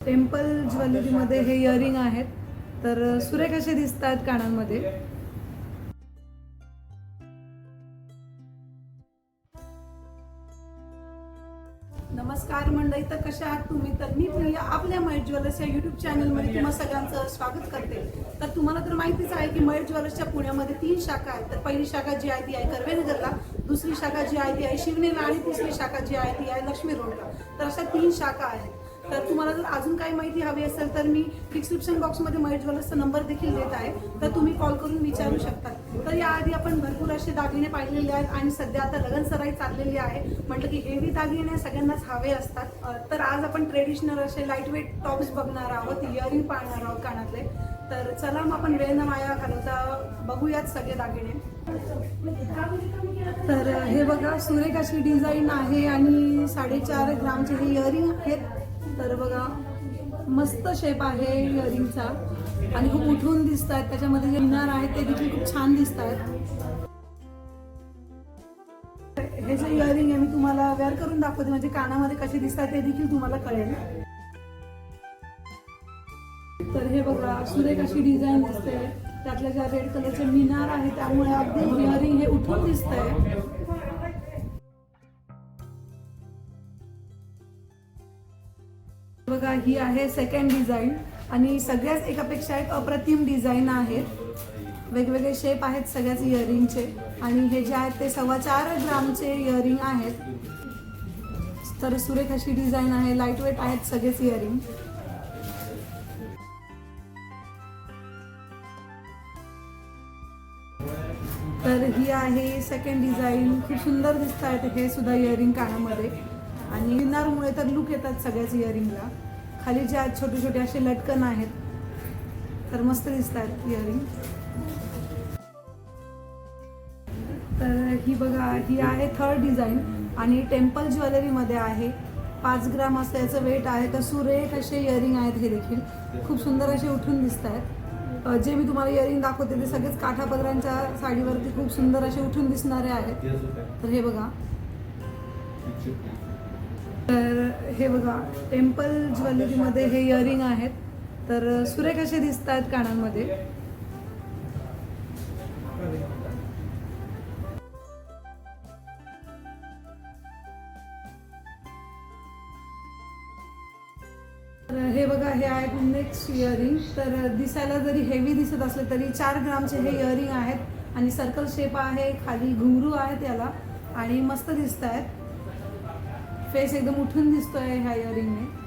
Temple ज्वेलरीमध्ये हे earring आहेत. तर सुरेख असे दिसतात कानांमध्ये. नमस्कार मंडळी तर कशा आहात तुम्ही? तर मी प्रिया आपल्या मयूर ज्वेलर्स या युट्यूब चॅनलमध्ये तुम्हा सगळ्यांचं स्वागत करते. तर तुम्हाला तर माहितीच आहे की मयूर ज्वेलर्सच्या पुण्यामध्ये तीन शाखा आहेत. तर पहिली शाखा जी आहे ती आहे कर्वेनगरला दुसरी शाखा जी आहे ती आहे शिवनेला आणि तिसरी शाखा जी आहे ती आहे लक्ष्मी रोडला तर अशा तीन शाखा आहेत. तर तुम्हाला जर अजून काही माहिती हवी असेल तर मी डिस्क्रिप्शन बॉक्समध्ये महेश ज्वेलर्सचा नंबर देखील देत आहे. तर तुम्ही कॉल करून विचारू शकता. तर याआधी आपण भरपूर असे दागिने पाहिलेले आहेत आणि सध्या आता लगन सराई चाललेली आहे. म्हटलं की हेवी दागिने सगळ्यांनाच हवे असतात. तर आज आपण ट्रेडिशनल असे लाइट वेट टॉप्स बघणार आहोत इयरिंग पाहणार आहोत कानातले. तर चला मग आपण वेळ न माया घालवता बघूयात सगळे दागिने. तर हे बघा सुरेख अशी डिझाईन आहे आणि साडेचार ग्रामचे हे इयरिंग आहेत. तर बघा मस्त शेप आहे इयरिंगचा आणि खूप उठून दिसत आहेत त्याच्यामध्ये जे मिनार आहेत ते देखील खूप छान दिसत आहेत हे जे इयरिंग आहे मी तुम्हाला वेअर करून दाखवते म्हणजे कानामध्ये कसे दिसतात ते देखील तुम्हाला कळेल. तर हे बघा सुरेख अशी डिझाईन दिसते. त्यातल्या ज्या रेड कलरचे मिनार आहे त्यामुळे अगदी इयरिंग हे उठून दिसतंय. बघा ही आहे सेकंड डिझाईन आणि सगळ्याच एकापेक्षा एक अप्रतिम डिझाईन आहेत. वेगवेगळे शेप आहेत सगळ्याच इयरिंगचे आणि हे जे आहेत ते सव्वा चार ग्रामचे इयरिंग आहेत. तर सुरेख अशी डिझाईन आहे लाइट वेट आहेत सगळेच इयरिंग तर ही आहे सेकंड डिझाईन खूप सुंदर दिसत आहेत हे सुद्धा इयरिंग कानामध्ये. आणि विनारमुळे तर लुक येतात सगळ्याच इयरिंगला खाली जे आहेत छोटे छोटे असे लटकन आहेत तर मस्त दिसत आहेत इयरिंग तर ही बघा ही आहे थर्ड डिझाईन आणि टेम्पल ज्वेलरीमध्ये आहे. पाच ग्राम असं याचं वेट आहे तर सुरेख असे इयरिंग आहेत हे देखील. खूप सुंदर असे उठून दिसत आहेत जे मी तुम्हाला इयरिंग दाखवते ते सगळेच काठापदरांच्या साडीवरती खूप सुंदर असे उठून दिसणारे आहेत. तर हे बघा. तर हे बघा टेम्पल ज्वेलरीमध्ये हे इयरिंग आहेत. तर सुरेख असे दिसत आहेत कानांमध्ये. तर हे बघा हे आहेत नेक्स्ट इयरिंग तर दिसायला जरी हेवी दिसत असले तरी चार ग्रामचे हे इयरिंग आहेत. आणि सर्कल शेप आहे खाली घुंगरू आहेत याला. आणि मस्त दिसत आहेत फेस एकदम उठून दिसतोय ह्या इयरिंगने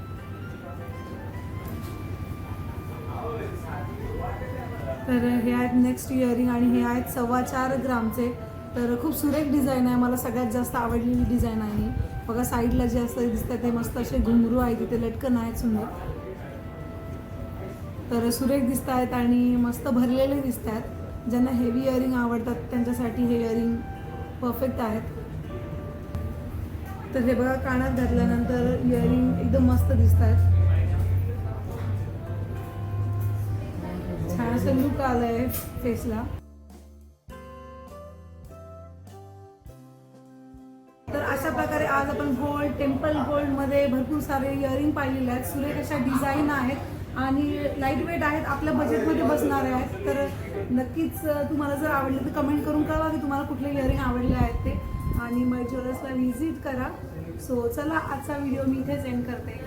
तर हे आहेत नेक्स्ट इयरिंग आणि हे आहेत सव्वा चार ग्रामचे. तर खूप सुरेख डिझाईन आहे. मला सगळ्यात जास्त आवडलेली डिझाईन आहे बघा साईडला जे असं दिसतं ते मस्त असे घुंगरू आहेत. तिथे लटकन आहेत सुंदर. तर सुरेख दिसत आहेत आणि मस्त भरलेले दिसत आहेत. ज्यांना हेवी इयरिंग आवडतात त्यांच्यासाठी हे इयरिंग परफेक्ट आहेत. तर हे बघा कानात घातल्यानंतर इयरिंग एकदम मस्त दिसत आहेत छान असं लुक आलंय फेसला तर अशा प्रकारे आज आपण गोल्ड टेम्पल गोल्डमध्ये भरपूर सारे इयरिंग पाहिलेले आहेत. सुरेख अशा डिझाईन आहेत आणि लाइट वेट आहेत. आपल्या बजेटमध्ये बसणारे आहेत. तर नक्कीच तुम्हाला जर आवडले तर कमेंट करून कळवा की तुम्हाला कुठले इयरिंग आवडले आहेत ते. आणि मग ज्वेलर्सला व्हिजिट करा. सो चला आजचा व्हिडिओ मी इथेच एंड करते.